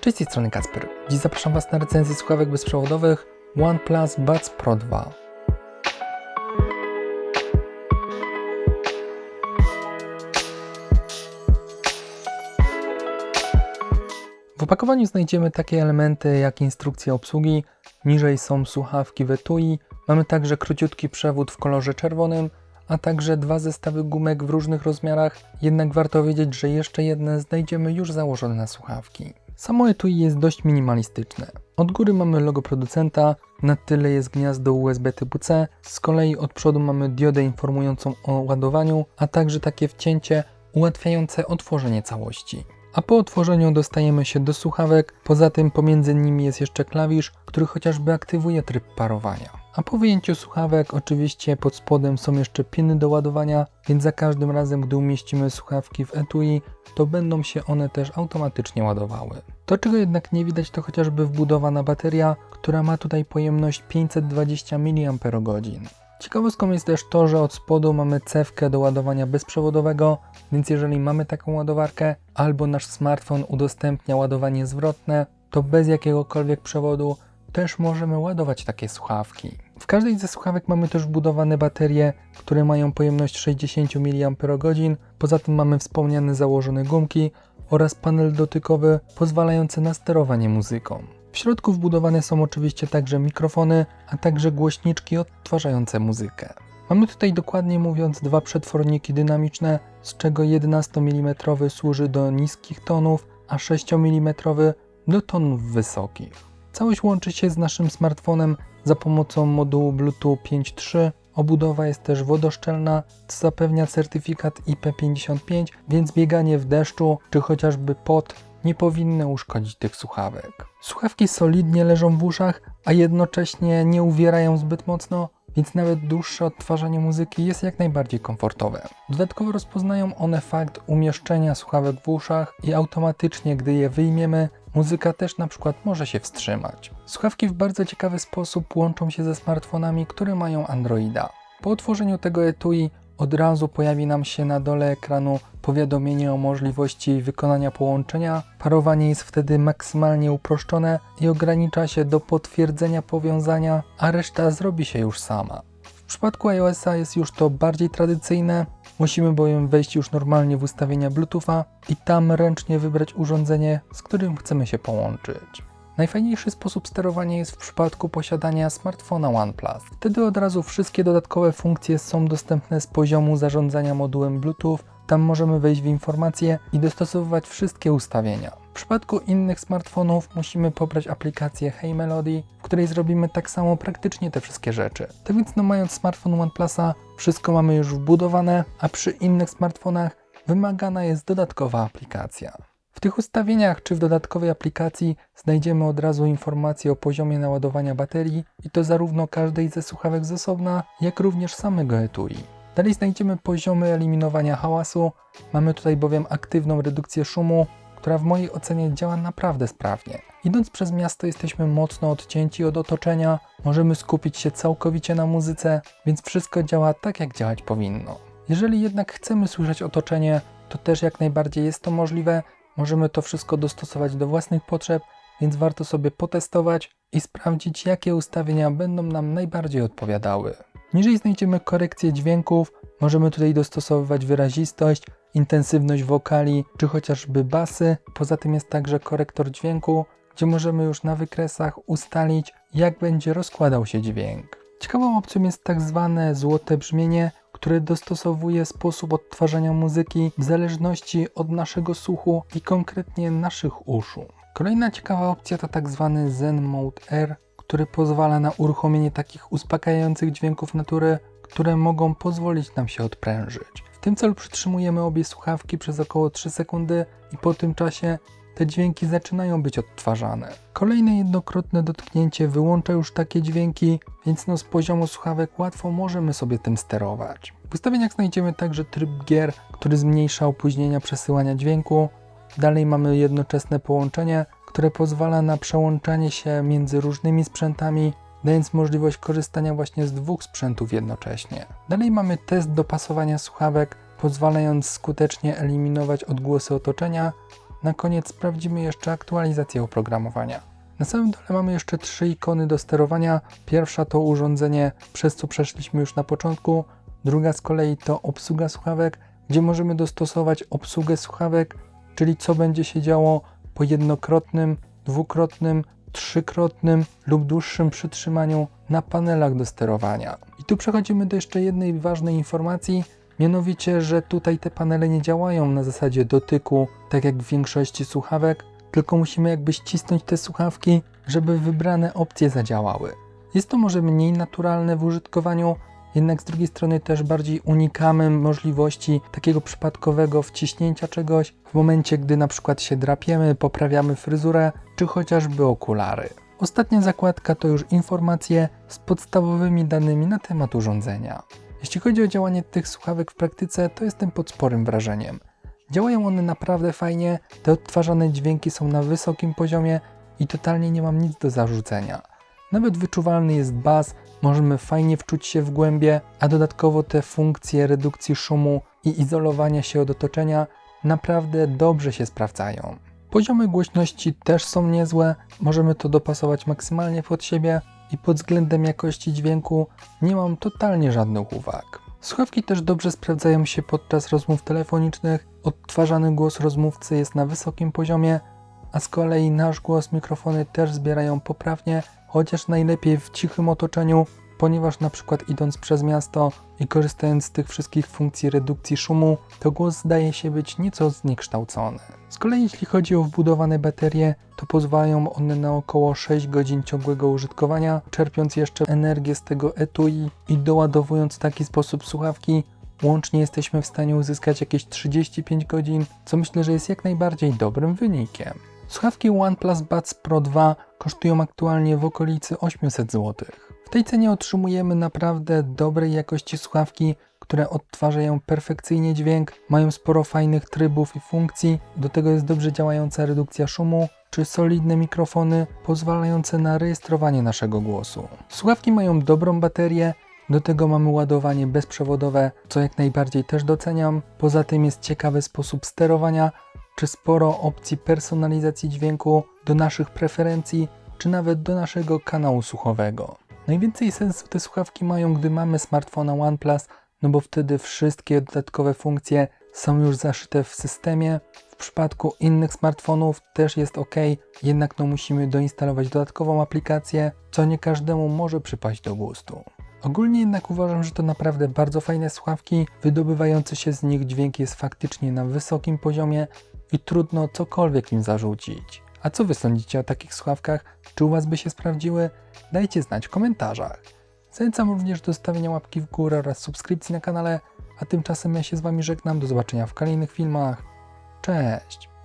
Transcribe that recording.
Cześć, z tej strony Kacper. Dziś zapraszam Was na recenzję słuchawek bezprzewodowych OnePlus Buds Pro 2. W opakowaniu znajdziemy takie elementy jak instrukcja obsługi, niżej są słuchawki w etui, mamy także króciutki przewód w kolorze czerwonym, a także dwa zestawy gumek w różnych rozmiarach, jednak warto wiedzieć, że jeszcze jedne znajdziemy już założone na słuchawki. Samo etui jest dość minimalistyczne. Od góry mamy logo producenta, na tyle jest gniazdo USB typu C, z kolei od przodu mamy diodę informującą o ładowaniu, a także takie wcięcie ułatwiające otworzenie całości. A po otworzeniu dostajemy się do słuchawek, poza tym pomiędzy nimi jest jeszcze klawisz, który chociażby aktywuje tryb parowania. A po wyjęciu słuchawek oczywiście pod spodem są jeszcze piny do ładowania, więc za każdym razem gdy umieścimy słuchawki w etui, to będą się one też automatycznie ładowały. To czego jednak nie widać to chociażby wbudowana bateria, która ma tutaj pojemność 520 mAh. Ciekawostką jest też to, że od spodu mamy cewkę do ładowania bezprzewodowego, więc jeżeli mamy taką ładowarkę albo nasz smartfon udostępnia ładowanie zwrotne, to bez jakiegokolwiek przewodu też możemy ładować takie słuchawki. Każdej ze słuchawek mamy też wbudowane baterie, które mają pojemność 60 mAh. Poza tym mamy wspomniane założone gumki oraz panel dotykowy pozwalający na sterowanie muzyką. W środku wbudowane są oczywiście także mikrofony, a także głośniczki odtwarzające muzykę. Mamy tutaj dokładnie mówiąc dwa przetworniki dynamiczne, z czego 11 mm służy do niskich tonów, a 6 mm do tonów wysokich. Całość łączy się z naszym smartfonem za pomocą modułu Bluetooth 5.3. Obudowa jest też wodoszczelna, co zapewnia certyfikat IP55, więc bieganie w deszczu czy chociażby pot nie powinny uszkodzić tych słuchawek. Słuchawki solidnie leżą w uszach, a jednocześnie nie uwierają zbyt mocno, więc nawet dłuższe odtwarzanie muzyki jest jak najbardziej komfortowe. Dodatkowo rozpoznają one fakt umieszczenia słuchawek w uszach i automatycznie, gdy je wyjmiemy, muzyka też na przykład może się wstrzymać. Słuchawki w bardzo ciekawy sposób łączą się ze smartfonami, które mają Androida. Po otworzeniu tego etui od razu pojawi nam się na dole ekranu powiadomienie o możliwości wykonania połączenia. Parowanie jest wtedy maksymalnie uproszczone i ogranicza się do potwierdzenia powiązania, a reszta zrobi się już sama. W przypadku iOS-a jest już to bardziej tradycyjne, musimy bowiem wejść już normalnie w ustawienia Bluetootha i tam ręcznie wybrać urządzenie, z którym chcemy się połączyć. Najfajniejszy sposób sterowania jest w przypadku posiadania smartfona OnePlus. Wtedy od razu wszystkie dodatkowe funkcje są dostępne z poziomu zarządzania modułem Bluetooth. Tam możemy wejść w informacje i dostosowywać wszystkie ustawienia. W przypadku innych smartfonów musimy pobrać aplikację Hey Melody, w której zrobimy tak samo praktycznie te wszystkie rzeczy. Tak więc no mając smartfon OnePlusa, wszystko mamy już wbudowane, a przy innych smartfonach wymagana jest dodatkowa aplikacja. W tych ustawieniach czy w dodatkowej aplikacji znajdziemy od razu informacje o poziomie naładowania baterii i to zarówno każdej ze słuchawek z osobna, jak również samego etui. Dalej znajdziemy poziomy eliminowania hałasu. Mamy tutaj bowiem aktywną redukcję szumu, która w mojej ocenie działa naprawdę sprawnie. Idąc przez miasto jesteśmy mocno odcięci od otoczenia, możemy skupić się całkowicie na muzyce, więc wszystko działa tak jak działać powinno. Jeżeli jednak chcemy słyszeć otoczenie, to też jak najbardziej jest to możliwe, Możemy to wszystko dostosować do własnych potrzeb, więc warto sobie potestować i sprawdzić, jakie ustawienia będą nam najbardziej odpowiadały. Niżej znajdziemy korekcję dźwięków, możemy tutaj dostosowywać wyrazistość, intensywność wokali czy chociażby basy. Poza tym jest także korektor dźwięku, gdzie możemy już na wykresach ustalić, jak będzie rozkładał się dźwięk. Ciekawą opcją jest tak zwane złote brzmienie, które dostosowuje sposób odtwarzania muzyki w zależności od naszego słuchu i konkretnie naszych uszu. Kolejna ciekawa opcja to tak zwany Zen Mode R, który pozwala na uruchomienie takich uspokajających dźwięków natury, które mogą pozwolić nam się odprężyć. W tym celu przytrzymujemy obie słuchawki przez około 3 sekundy i po tym czasie te dźwięki zaczynają być odtwarzane. Kolejne jednokrotne dotknięcie wyłącza już takie dźwięki, więc no z poziomu słuchawek łatwo możemy sobie tym sterować. W ustawieniach znajdziemy także tryb gier, który zmniejsza opóźnienia przesyłania dźwięku. Dalej mamy jednoczesne połączenie, które pozwala na przełączanie się między różnymi sprzętami, dając możliwość korzystania właśnie z dwóch sprzętów jednocześnie. Dalej mamy test dopasowania słuchawek, pozwalając skutecznie eliminować odgłosy otoczenia na koniec sprawdzimy jeszcze aktualizację oprogramowania. Na samym dole mamy jeszcze trzy ikony do sterowania. Pierwsza to urządzenie, przez co przeszliśmy już na początku. Druga z kolei to obsługa słuchawek, gdzie możemy dostosować obsługę słuchawek, czyli co będzie się działo po jednokrotnym, dwukrotnym, trzykrotnym lub dłuższym przytrzymaniu na panelach do sterowania. I tu przechodzimy do jeszcze jednej ważnej informacji, mianowicie, że tutaj te panele nie działają na zasadzie dotyku, tak jak w większości słuchawek, tylko musimy jakby ścisnąć te słuchawki, żeby wybrane opcje zadziałały. Jest to może mniej naturalne w użytkowaniu, jednak z drugiej strony też bardziej unikamy możliwości takiego przypadkowego wciśnięcia czegoś w momencie, gdy na przykład się drapiemy, poprawiamy fryzurę, czy chociażby okulary. Ostatnia zakładka to już informacje z podstawowymi danymi na temat urządzenia. Jeśli chodzi o działanie tych słuchawek w praktyce, to jestem pod sporym wrażeniem. Działają one naprawdę fajnie, te odtwarzane dźwięki są na wysokim poziomie i totalnie nie mam nic do zarzucenia. Nawet wyczuwalny jest bas, możemy fajnie wczuć się w głębie, a dodatkowo te funkcje redukcji szumu i izolowania się od otoczenia naprawdę dobrze się sprawdzają. Poziomy głośności też są niezłe, możemy to dopasować maksymalnie pod siebie i pod względem jakości dźwięku nie mam totalnie żadnych uwag. Słuchawki też dobrze sprawdzają się podczas rozmów telefonicznych, odtwarzany głos rozmówcy jest na wysokim poziomie, a z kolei nasz głos mikrofony też zbierają poprawnie, chociaż najlepiej w cichym otoczeniu, ponieważ na przykład idąc przez miasto i korzystając z tych wszystkich funkcji redukcji szumu, to głos zdaje się być nieco zniekształcony. Z kolei jeśli chodzi o wbudowane baterie, to pozwalają one na około 6 godzin ciągłego użytkowania, czerpiąc jeszcze energię z tego etui i doładowując w taki sposób słuchawki, łącznie jesteśmy w stanie uzyskać jakieś 35 godzin, co myślę, że jest jak najbardziej dobrym wynikiem. Słuchawki OnePlus Buds Pro 2 kosztują aktualnie w okolicy 800 zł. W tej cenie otrzymujemy naprawdę dobrej jakości słuchawki, które odtwarzają perfekcyjnie dźwięk, mają sporo fajnych trybów i funkcji, do tego jest dobrze działająca redukcja szumu, czy solidne mikrofony pozwalające na rejestrowanie naszego głosu. Słuchawki mają dobrą baterię, do tego mamy ładowanie bezprzewodowe, co jak najbardziej też doceniam. Poza tym jest ciekawy sposób sterowania, czy sporo opcji personalizacji dźwięku do naszych preferencji, czy nawet do naszego kanału słuchowego. Najwięcej sensu te słuchawki mają, gdy mamy smartfona OnePlus, no bo wtedy wszystkie dodatkowe funkcje są już zaszyte w systemie. W przypadku innych smartfonów też jest ok, jednak no musimy doinstalować dodatkową aplikację, co nie każdemu może przypaść do gustu. Ogólnie jednak uważam, że to naprawdę bardzo fajne słuchawki, wydobywający się z nich dźwięk jest faktycznie na wysokim poziomie i trudno cokolwiek im zarzucić. A co wy sądzicie o takich słuchawkach? Czy u was by się sprawdziły? Dajcie znać w komentarzach. Zachęcam również do stawienia łapki w górę oraz subskrypcji na kanale, a tymczasem ja się z wami żegnam. Do zobaczenia w kolejnych filmach. Cześć!